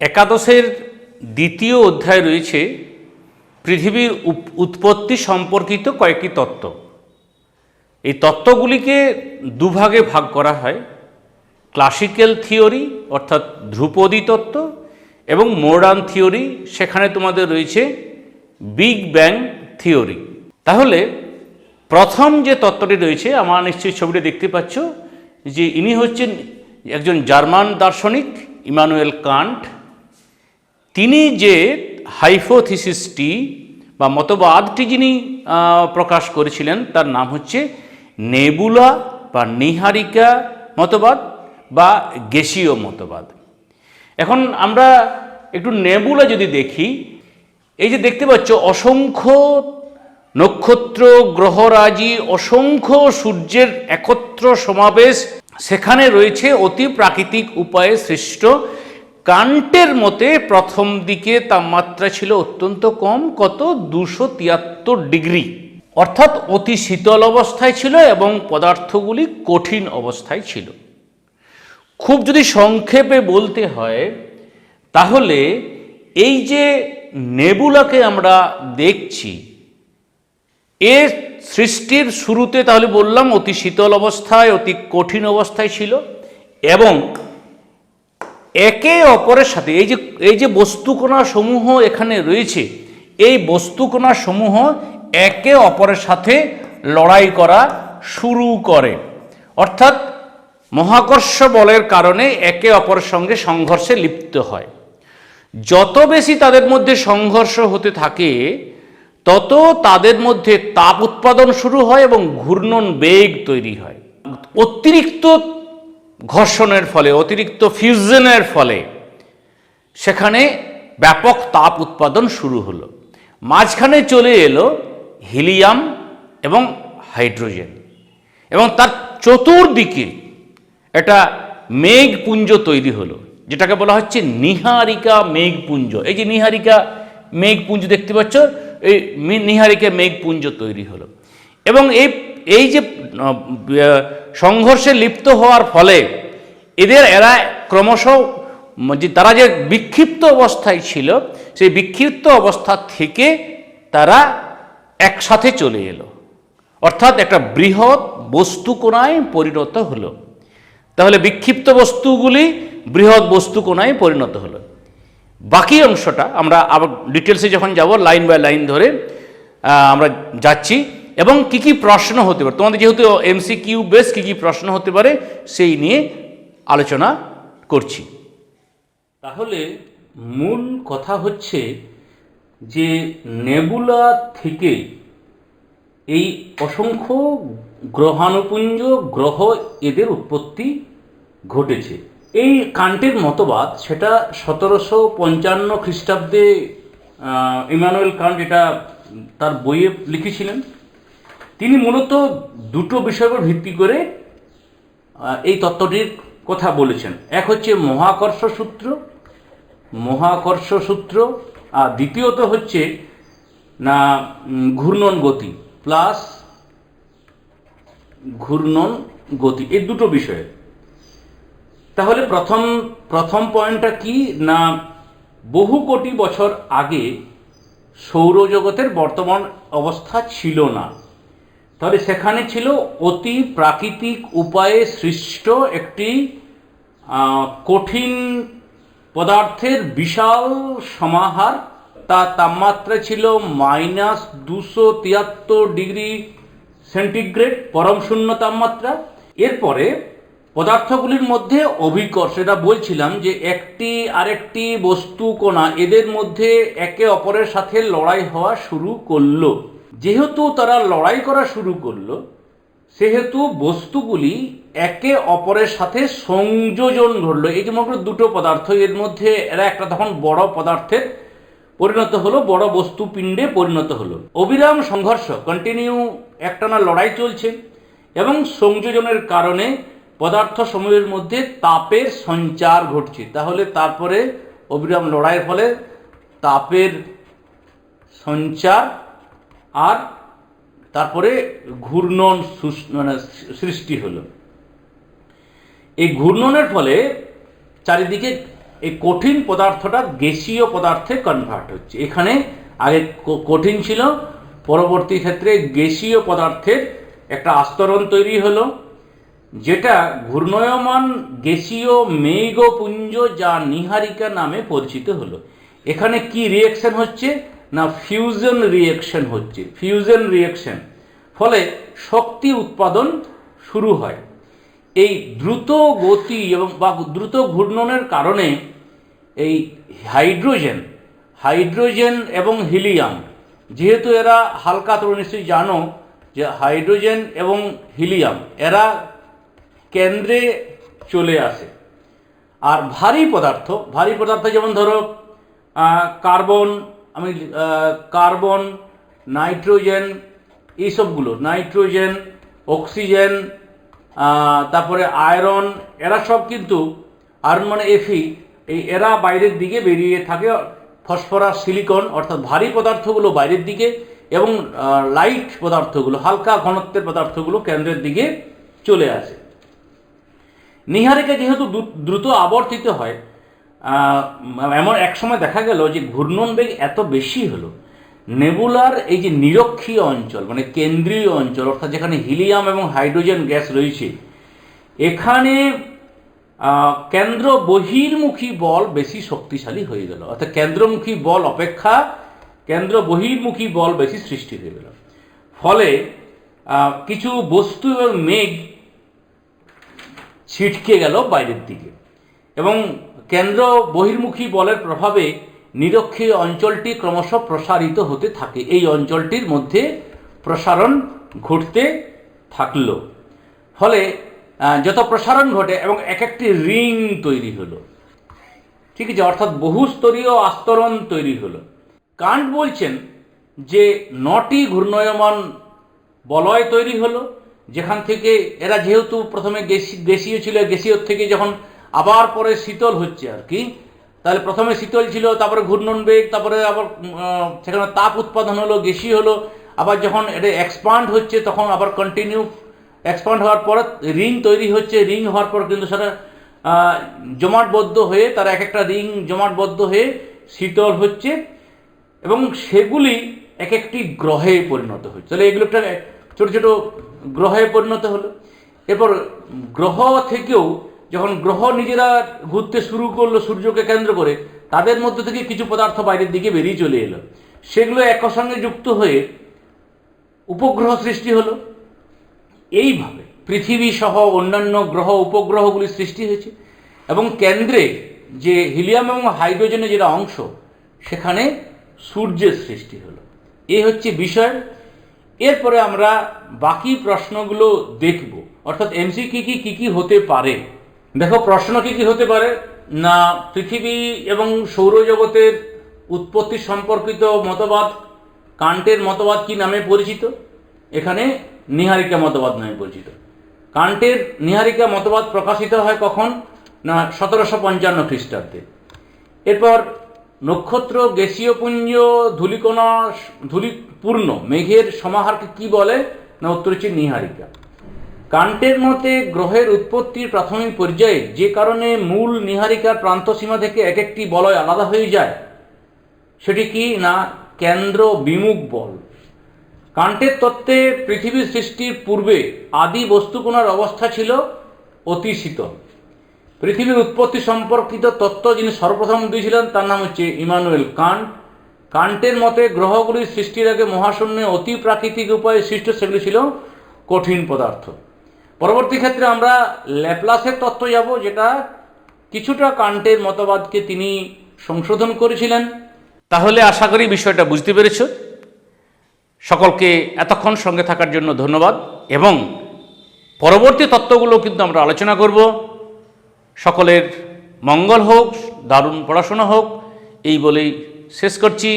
একাদশের দ্বিতীয় অধ্যায় রয়েছে পৃথিবীর উৎপত্তি সম্পর্কিত কয়েকটি তত্ত্ব। এই তত্ত্বগুলিকে দুভাগে ভাগ করা হয় ক্লাসিক্যাল থিওরি অর্থাৎ ধ্রুপদী তত্ত্ব, এবং মডার্ন থিওরি সেখানে তোমাদের রয়েছে বিগ ব্যাং থিওরি তাহলে প্রথম যে তত্ত্বটি রয়েছে, আমার নিশ্চয়ই ছবিটি দেখতে পাচ্ছ যে ইনি হচ্ছেন একজন জার্মান দার্শনিক, ইমানুয়েল কান্ট। তিনি যে হাইফোথিসিসটি বা মতবাদটি যিনি প্রকাশ করেছিলেন, তার নাম হচ্ছে নেবুলা বা নিহারিকা মতবাদ বা গেসীয় মতবাদ। এখন আমরা একটু নেবুলা যদি দেখি, এই যে দেখতে পাচ্ছ, অসংখ্য নক্ষত্র, গ্রহরাজি, অসংখ্য সূর্যের একত্র সমাবেশ, সেখানে রয়েছে অতি প্রাকৃতিক উপায়ে সৃষ্ট কান্টের মতে প্রথম দিকে তাপমাত্রা ছিল অত্যন্ত কম, কত? দুশো তিয়াত্তর ডিগ্রি। অর্থাৎ অতি শীতল অবস্থায় ছিল এবং পদার্থগুলি কঠিন অবস্থায় ছিল। খুব যদি সংক্ষেপে বলতে হয়, তাহলে এই যে নেবুলাকে আমরা দেখছি, এর সৃষ্টির শুরুতে তাহলে বললাম অতি শীতল অবস্থায়, অতি কঠিন অবস্থায় ছিল এবং একে অপরের সাথে, এই যে এই যে বস্তুকণা সমূহ এখানে রয়েছে, এই বস্তুকণা সমূহ একে অপরের সাথে লড়াই করা শুরু করে। অর্থাৎ মহাকর্ষ বলের কারণে একে অপরের সঙ্গে সংঘর্ষে লিপ্ত হয়। যত বেশি তাদের মধ্যে সংঘর্ষ হতে থাকে, তত তাদের মধ্যে তাপ উৎপাদন শুরু হয় এবং ঘূর্ণন বেগ তৈরি হয়। অতিরিক্ত ঘর্ষণের ফলে, অতিরিক্ত ফিউজনের ফলে সেখানে ব্যাপক তাপ উৎপাদন শুরু হলো। মাঝখানে চলে এলো হিলিয়াম এবং হাইড্রোজেন। এবং তার চতুর্দিকে একটা মেঘপুঞ্জ তৈরি হলো, যেটাকে বলা হচ্ছে নিহারিকা মেঘপুঞ্জ। এই যে নিহারিকা মেঘপুঞ্জ দেখতে পাচ্ছ, এই নিহারিকা মেঘপুঞ্জ তৈরি হলো। এবং এই এই যে সংঘর্ষে লিপ্ত হওয়ার ফলে এদের এরা ক্রমশ যে তারা যে বিক্ষিপ্ত অবস্থায় ছিল, সেই বিক্ষিপ্ত অবস্থা থেকে তারা একসাথে চলে এলো। অর্থাৎ একটা বৃহৎ বস্তুকোণায় পরিণত হলো। তাহলে বিক্ষিপ্ত বস্তুগুলি বৃহৎ বস্তুকোণায় পরিণত হলো। বাকি অংশটা আমরা আবার ডিটেলসে যখন যাব লাইন বাই লাইন ধরে আমরা যাচ্ছি। এবং কি কি প্রশ্ন হতে পারে? তোমাদের যেহেতু এমসি কিউ বেস কী কী প্রশ্ন হতে পারে, সেই নিয়ে আলোচনা করছি। তাহলে মূল কথা হচ্ছে যে নেবুলা থেকে এই অসংখ্য গ্রহাণুপুঞ্জ গ্রহ এদের উৎপত্তি ঘটেছে। এই কান্টের মতবাদ সেটা সতেরোশো পঞ্চান্ন খ্রিস্টাব্দে ইমানুয়েল কান্ট এটা তার বইয়ে লিখেছিলেন। তিনি মূলত দুটো বিষয়ের উপর ভিত্তি করে এই তত্ত্বটির কথা বলেছেন। এক হচ্ছে মহাকর্ষ সূত্র মহাকর্ষ সূত্র, আর দ্বিতীয়ত হচ্ছে না ঘূর্ণন গতি প্লাস ঘূর্ণন গতি, এই দুটো বিষয়ে। তাহলে প্রথম প্রথম পয়েন্টটা কি না বহু কোটি বছর আগে সৌরজগতের বর্তমান অবস্থা ছিল না? তাহলে সেখানে ছিল অতি প্রাকৃতিক উপায়ে সৃষ্ট একটি কঠিন পদার্থের বিশাল সমাহার। তার তাপমাত্রা ছিল মাইনাস দুশো তিয়াত্তর ডিগ্রি সেন্টিগ্রেড, পরম শূন্য তাপমাত্রা। এরপরে পদার্থগুলির মধ্যে অভিকর্ষ এটা বলছিলাম যে একটি আরেকটি বস্তু কণা এদের মধ্যে একে অপরের সাথে লড়াই হওয়া শুরু করল। যেহেতু তারা লড়াই করা শুরু করল, সেহেতু বস্তুগুলি একে অপরের সাথে সংযোজন ঘটলো। এই যে মনে করো দুটো পদার্থ, এর মধ্যে এরা একটা তখন বড় পদার্থের পরিণত হলো, বড় বস্তু পিণ্ডে পরিণত হলো। অবিরাম সংঘর্ষ কন্টিনিউ একটানা লড়াই চলছে এবং সংযোজনের কারণে পদার্থ সমূহের মধ্যে তাপের সঞ্চার ঘটছে। তাহলে তারপরে অবিরাম লড়াইয়ের ফলে তাপের সঞ্চার আর তারপরে ঘূর্ণন মানে সৃষ্টি হলো। এই ঘূর্ণনের ফলে চারিদিকে এই কঠিন পদার্থটা গ্যাসীয় পদার্থে কনভার্ট হচ্ছে। এখানে আগে কঠিন ছিল, পরবর্তী ক্ষেত্রে গ্যাসীয় পদার্থের একটা আস্তরণ তৈরি হলো, যেটা ঘূর্ণয়মান গ্যাসীয় মেঘপুঞ্জ যা নিহারিকা নামে পরিচিত হলো। এখানে কি রিয়েকশন হচ্ছে? না ফিউশন রিয়েকশন হচ্ছে ফিউশন রিয়েকশন ফলে শক্তি উৎপাদন শুরু হয়। এই দ্রুত গতি এবং বা দ্রুত ঘূর্ণনের কারণে এই হাইড্রোজেন হাইড্রোজেন এবং হিলিয়াম, যেহেতু এরা হালকা, তোমরা নিশ্চয়ই জানো যে হাইড্রোজেন এবং হিলিয়াম, এরা কেন্দ্রে চলে আসে। আর ভারী পদার্থ ভারী পদার্থ যেমন ধরো কার্বন আমি কার্বন, নাইট্রোজেন এইসবগুলো নাইট্রোজেন, অক্সিজেন তারপরে আয়রন, এরা সব কিন্তু আয়রন মানে এফি এই এরা বাইরের দিকে বেরিয়ে থাকে ফসফরাস, সিলিকন, অর্থাৎ ভারী পদার্থগুলো বাইরের দিকে এবং লাইট পদার্থগুলো, হালকা ঘনত্বের পদার্থগুলো কেন্দ্রের দিকে চলে আসে। নিহারিকা যেহেতু দ্রু- দ্রুত আবর্তিত হয় এমন এক সময় দেখা গেল যে ঘূর্ণন বেগ এত বেশি হলো, নেবুলার এই যে নিরক্ষীয় অঞ্চল মানে কেন্দ্রীয় অঞ্চল, অর্থাৎ যেখানে হিলিয়াম এবং হাইড্রোজেন গ্যাস রয়েছে, এখানে কেন্দ্র বহির্মুখী বল বেশি শক্তিশালী হয়ে গেল। অর্থাৎ কেন্দ্রমুখী বল অপেক্ষা কেন্দ্র বহির্মুখী বল বেশি সৃষ্টি হয়ে গেল। ফলে কিছু বস্তু এবং মেঘ ছিটকে গেল বাইরের দিকে। এবং কেন্দ্র বহির্মুখী বলের প্রভাবে নিরক্ষীয় অঞ্চলটি ক্রমশ প্রসারিত হতে থাকে। এই অঞ্চলটির মধ্যে প্রসারণ ঘটতে থাকল। ফলে যত প্রসারণ ঘটে এবং এক একটি রিং তৈরি হলো। ঠিক আছে, অর্থাৎ বহুস্তরীয় আস্তরণ তৈরি হলো। কান্ট বলছেন যে নটি ঘূর্ণয়মান বলয় তৈরি হলো, যেখান থেকে এরা যেহেতু প্রথমে গ্যাসি- গ্যাসীয় ছিল, গ্যাসীয় থেকে যখন আবার পরে শীতল হচ্ছে আর কি। তাহলে প্রথমে শীতল ছিল, তারপরে ঘূর্ণন বেগ, তারপরে আবার সেখানে তাপ উৎপাদন হলো গেসি হলো, আবার যখন এটা এক্সপান্ড হচ্ছে তখন আবার কন্টিনিউ এক্সপান্ড হওয়ার পর রিং তৈরি হচ্ছে। রিং হওয়ার পর কিন্তু সেটা জমাটবদ্ধ হয়ে তারা এক একটা রিং জমাটবদ্ধ হয়ে শীতল হচ্ছে এবং সেগুলি এক একটি গ্রহে পরিণত হচ্ছে। তাহলে এগুলো একটা ছোটো ছোট গ্রহে পরিণত হলো। এরপর গ্রহ থেকেও যখন গ্রহ নিজেরা ঘুরতে শুরু করল সূর্যকে কেন্দ্র করে, তাদের মধ্যে থেকে কিছু পদার্থ বাইরের দিকে বেরিয়ে চলে এলো। সেগুলো একর সঙ্গে যুক্ত হয়ে উপগ্রহ সৃষ্টি হলো। এইভাবে পৃথিবী সহ অন্যান্য গ্রহ উপগ্রহগুলির সৃষ্টি হয়েছে এবং কেন্দ্রে যে হিলিয়াম এবং হাইড্রোজেনের যেটা অংশ, সেখানে সূর্যের সৃষ্টি হলো। এই হচ্ছে বিষয়। এরপরে আমরা বাকি প্রশ্নগুলো দেখব। অর্থাৎ এমসি কি কি কি কি হতে পারে? দেখো, প্রশ্ন কি কি হতে পারে? না, পৃথিবী এবং সৌরজগতের উৎপত্তি সম্পর্কিত মতবাদ, কান্টের মতবাদ কি নামে পরিচিত? এখানে নিহারিকা মতবাদ নামে পরিচিত। কান্টের নিহারিকা মতবাদ প্রকাশিত হয় কখন? না, সতেরোশো পঞ্চান্ন খ্রিস্টাব্দে। এরপর, নক্ষত্র, গ্যাসীয় পুঞ্জ, ধূলিকণা ধূলিপূর্ণ মেঘের সমাহারকে কি বলে? না, উত্তর হচ্ছে নিহারিকা। কান্টের মতে গ্রহের উৎপত্তির প্রাথমিক পর্যায়ে যে কারণে মূল নিহারিকার প্রান্তসীমা থেকে এক একটি বলয় আলাদা হয়ে যায়, সেটি কি না কেন্দ্র বিমুখ বল? কান্টের তত্ত্বে পৃথিবীর সৃষ্টির পূর্বে আদি বস্তুকণার অবস্থা ছিল অতি শীতল। পৃথিবীর উৎপত্তি সম্পর্কিত তত্ত্ব যিনি সর্বপ্রথম দিয়েছিলেন তার নাম হচ্ছে ইমানুয়েল কান্ট। কান্টের মতে গ্রহগুলির সৃষ্টির আগে মহাশূন্যে অতি প্রাকৃতিক উপায়ে সৃষ্ট সেগুলি ছিল কঠিন পদার্থ। পরবর্তী ক্ষেত্রে আমরা ল্যাপ্লাসের তত্ত্ব যাব, যেটা কিছুটা কান্টের মতবাদকে তিনি সংশোধন করেছিলেন। তাহলে আশা করি বিষয়টা বুঝতে পেরেছ। সকলকে এতক্ষণ সঙ্গে থাকার জন্য ধন্যবাদ, এবং পরবর্তী তত্ত্বগুলো কিন্তু আমরা আলোচনা করব। সকলের মঙ্গল হোক, দারুণ পড়াশোনা হোক, এই বলেই শেষ করছি।